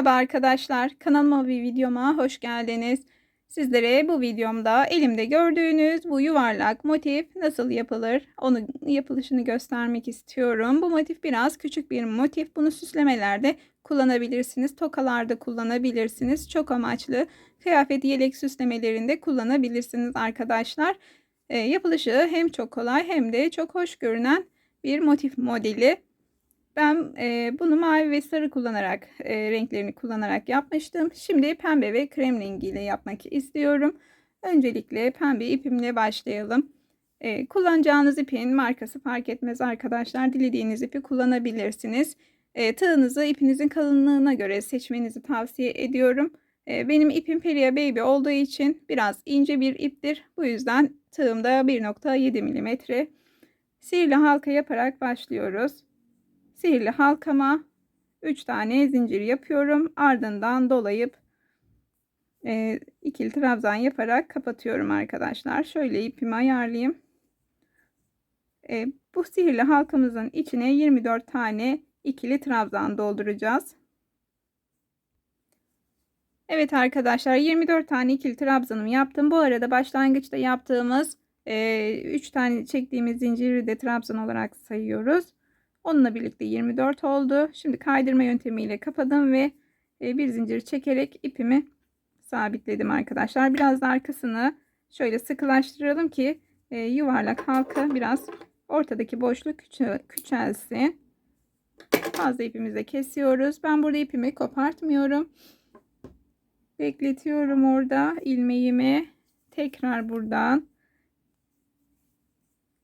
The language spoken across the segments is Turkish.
Merhaba arkadaşlar, kanalıma bir videoma hoş geldiniz. Sizlere bu videomda elimde gördüğünüz bu yuvarlak motif nasıl yapılır, onun yapılışını göstermek istiyorum. Bu motif biraz küçük bir motif. Bunu süslemelerde kullanabilirsiniz, tokalarda kullanabilirsiniz. Çok amaçlı kıyafet yelek süslemelerinde kullanabilirsiniz arkadaşlar. E, yapılışı hem çok kolay hem de çok hoş görünen bir motif modeli. Ben e, bunu mavi ve sarı kullanarak e, renklerini kullanarak yapmıştım. Şimdi pembe ve krem rengiyle yapmak istiyorum. Öncelikle pembe ipimle başlayalım. E, kullanacağınız ipin markası fark etmez arkadaşlar. Dilediğiniz ipi kullanabilirsiniz. E, tığınızı ipinizin kalınlığına göre seçmenizi tavsiye ediyorum. E, benim ipim Peria Baby olduğu için biraz ince bir iptir. Bu yüzden tığımda 1.7 mm. Sihirli halka yaparak başlıyoruz sihirli halkama 3 tane zincir yapıyorum. Ardından dolayıp e, ikili trabzan yaparak kapatıyorum arkadaşlar. Şöyle ipimi ayarlayayım. E, bu sihirli halkamızın içine 24 tane ikili trabzan dolduracağız. Evet arkadaşlar 24 tane ikili trabzanımı yaptım. Bu arada başlangıçta yaptığımız e, 3 tane çektiğimiz zinciri de trabzan olarak sayıyoruz. Onunla birlikte 24 oldu. Şimdi kaydırma yöntemiyle kapadım ve e, bir zincir çekerek ipimi sabitledim arkadaşlar. Biraz da arkasını şöyle sıkılaştıralım ki e, yuvarlak halka biraz ortadaki boşluk küçelsin. Fazla ipimizi kesiyoruz. Ben burada ipimi kopartmıyorum. Bekletiyorum orada ilmeğimi. Tekrar buradan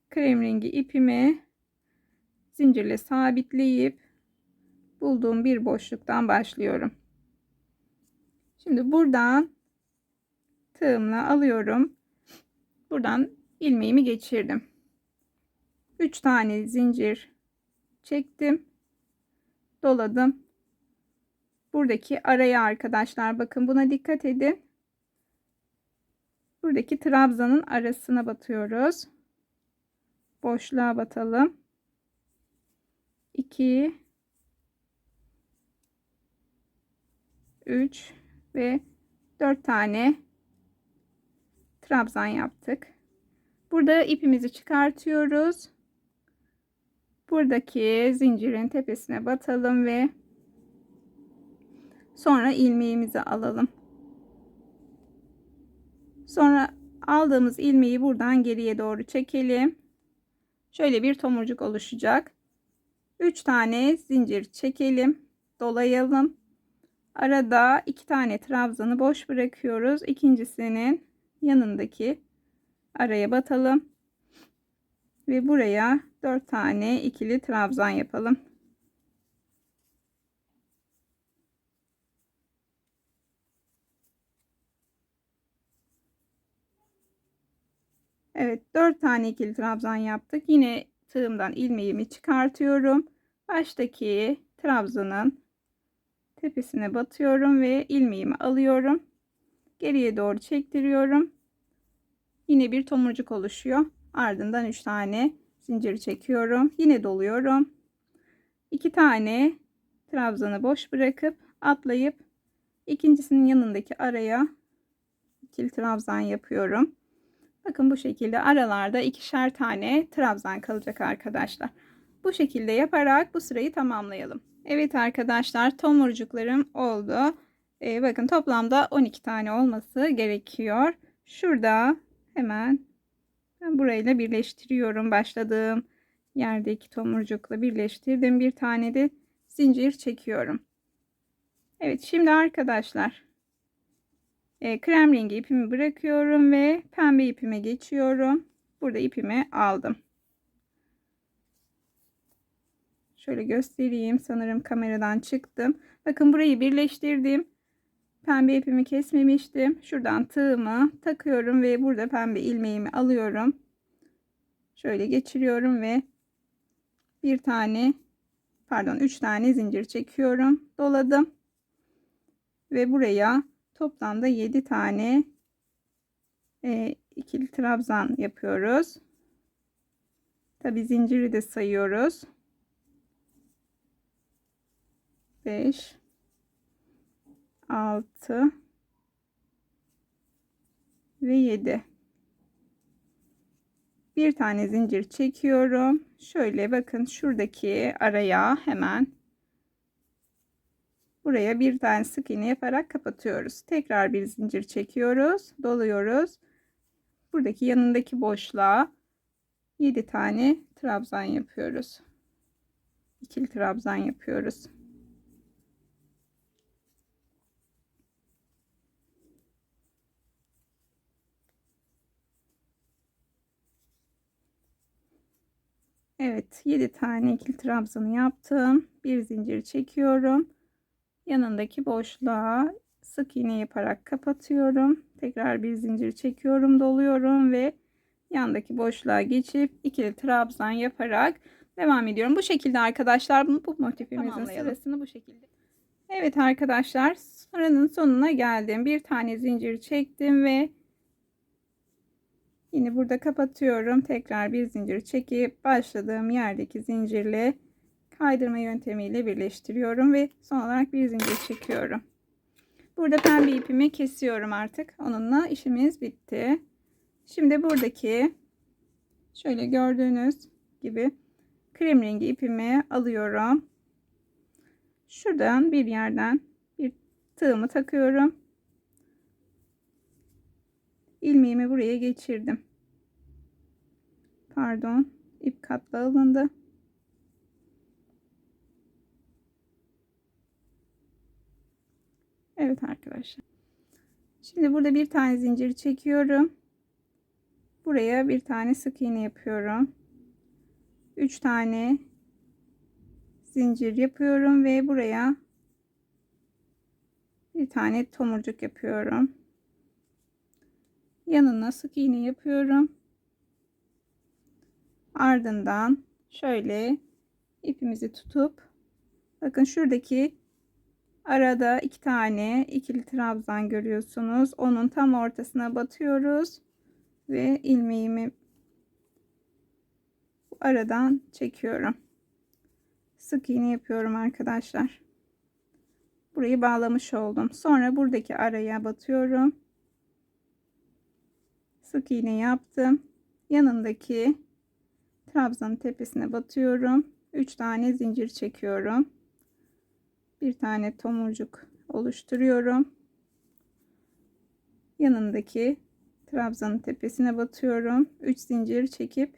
krem rengi ipimi zincirle sabitleyip bulduğum bir boşluktan başlıyorum. Şimdi buradan tığımla alıyorum. Buradan ilmeğimi geçirdim. 3 tane zincir çektim. Doladım. Buradaki araya arkadaşlar bakın buna dikkat edin. Buradaki trabzanın arasına batıyoruz. Boşluğa batalım. 2 3 ve 4 tane trabzan yaptık. Burada ipimizi çıkartıyoruz. Buradaki zincirin tepesine batalım ve sonra ilmeğimizi alalım. Sonra aldığımız ilmeği buradan geriye doğru çekelim. Şöyle bir tomurcuk oluşacak. 3 tane zincir çekelim. Dolayalım. Arada 2 tane trabzanı boş bırakıyoruz. İkincisinin yanındaki araya batalım. Ve buraya 4 tane ikili trabzan yapalım. Evet 4 tane ikili trabzan yaptık. Yine tığımdan ilmeğimi çıkartıyorum. Baştaki trabzanın tepesine batıyorum ve ilmeğimi alıyorum. Geriye doğru çektiriyorum. Yine bir tomurcuk oluşuyor. Ardından 3 tane zincir çekiyorum. Yine doluyorum. 2 tane trabzanı boş bırakıp atlayıp ikincisinin yanındaki araya ikili trabzan yapıyorum. Bakın bu şekilde aralarda ikişer tane trabzan kalacak arkadaşlar. Bu şekilde yaparak bu sırayı tamamlayalım. Evet arkadaşlar tomurcuklarım oldu. Ee, bakın toplamda 12 tane olması gerekiyor. Şurada hemen ben burayla birleştiriyorum. Başladığım yerdeki tomurcukla birleştirdim. Bir tane de zincir çekiyorum. Evet şimdi arkadaşlar e, krem rengi ipimi bırakıyorum ve pembe ipime geçiyorum. Burada ipimi aldım. Şöyle göstereyim. Sanırım kameradan çıktım. Bakın burayı birleştirdim. Pembe ipimi kesmemiştim. Şuradan tığımı takıyorum ve burada pembe ilmeğimi alıyorum. Şöyle geçiriyorum ve bir tane pardon üç tane zincir çekiyorum. Doladım. Ve buraya Toplamda 7 tane e, ikili trabzan yapıyoruz. Tabi zinciri de sayıyoruz. 5 6 ve 7 bir tane zincir çekiyorum şöyle bakın şuradaki araya hemen buraya bir tane sık iğne yaparak kapatıyoruz tekrar bir zincir çekiyoruz doluyoruz buradaki yanındaki boşluğa 7 tane trabzan yapıyoruz ikili trabzan yapıyoruz Evet 7 tane ikili trabzanı yaptım. Bir zincir çekiyorum. Yanındaki boşluğa sık iğne yaparak kapatıyorum. Tekrar bir zincir çekiyorum, doluyorum ve yandaki boşluğa geçip ikili trabzan yaparak devam ediyorum. Bu şekilde arkadaşlar bu motifimizin sırasını bu şekilde. Evet arkadaşlar sıranın sonuna geldim. Bir tane zincir çektim ve Yine burada kapatıyorum. Tekrar bir zincir çekip başladığım yerdeki zincirle kaydırma yöntemiyle birleştiriyorum ve son olarak bir zincir çekiyorum. Burada pembe ipimi kesiyorum artık. Onunla işimiz bitti. Şimdi buradaki şöyle gördüğünüz gibi krem rengi ipimi alıyorum. Şuradan bir yerden bir tığımı takıyorum ilmeğimi buraya geçirdim. Pardon. ip katla alındı. Evet arkadaşlar. Şimdi burada bir tane zincir çekiyorum. Buraya bir tane sık iğne yapıyorum. 3 tane zincir yapıyorum ve buraya bir tane tomurcuk yapıyorum yanına sık iğne yapıyorum. Ardından şöyle ipimizi tutup bakın şuradaki arada iki tane ikili trabzan görüyorsunuz. Onun tam ortasına batıyoruz ve ilmeğimi aradan çekiyorum. Sık iğne yapıyorum arkadaşlar. Burayı bağlamış oldum. Sonra buradaki araya batıyorum sık iğne yaptım. Yanındaki trabzanın tepesine batıyorum. 3 tane zincir çekiyorum. Bir tane tomurcuk oluşturuyorum. Yanındaki trabzanın tepesine batıyorum. 3 zincir çekip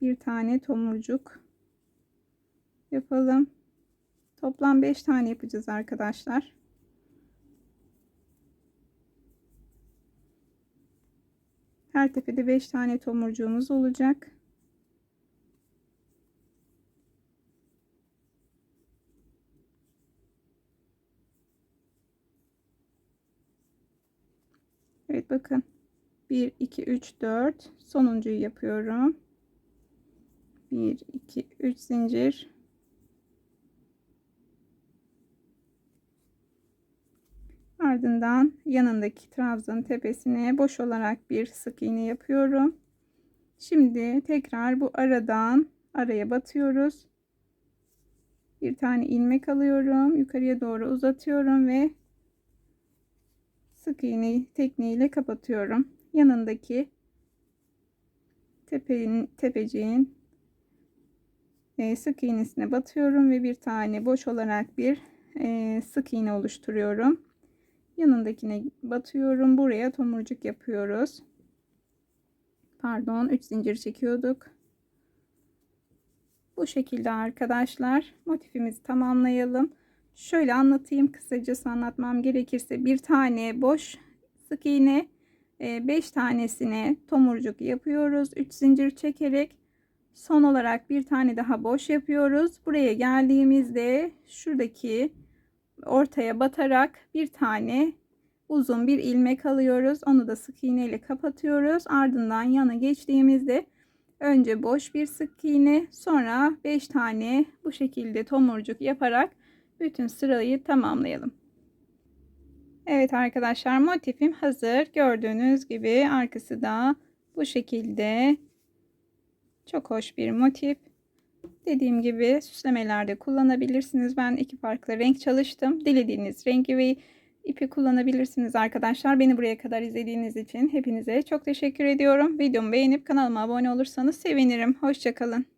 bir tane tomurcuk yapalım. Toplam 5 tane yapacağız arkadaşlar. Her tepede 5 tane tomurcuğumuz olacak. Bakın. 1 2 3 4 sonuncuyu yapıyorum. 1 2 3 zincir Ardından yanındaki trabzanın tepesine boş olarak bir sık iğne yapıyorum. Şimdi tekrar bu aradan araya batıyoruz. Bir tane ilmek alıyorum. Yukarıya doğru uzatıyorum ve sık iğne tekniğiyle kapatıyorum. Yanındaki tepenin, tepeciğin e, sık iğnesine batıyorum ve bir tane boş olarak bir e, sık iğne oluşturuyorum. Yanındakine batıyorum. Buraya tomurcuk yapıyoruz. Pardon 3 zincir çekiyorduk. Bu şekilde arkadaşlar motifimizi tamamlayalım şöyle anlatayım kısacası anlatmam gerekirse bir tane boş sık iğne 5 e, tanesine tomurcuk yapıyoruz 3 zincir çekerek son olarak bir tane daha boş yapıyoruz buraya geldiğimizde şuradaki ortaya batarak bir tane uzun bir ilmek alıyoruz. Onu da sık iğne ile kapatıyoruz. Ardından yana geçtiğimizde önce boş bir sık iğne sonra 5 tane bu şekilde tomurcuk yaparak bütün sırayı tamamlayalım. Evet arkadaşlar motifim hazır. Gördüğünüz gibi arkası da bu şekilde çok hoş bir motif. Dediğim gibi süslemelerde kullanabilirsiniz. Ben iki farklı renk çalıştım. Dilediğiniz rengi ve ipi kullanabilirsiniz arkadaşlar. Beni buraya kadar izlediğiniz için hepinize çok teşekkür ediyorum. Videomu beğenip kanalıma abone olursanız sevinirim. Hoşçakalın.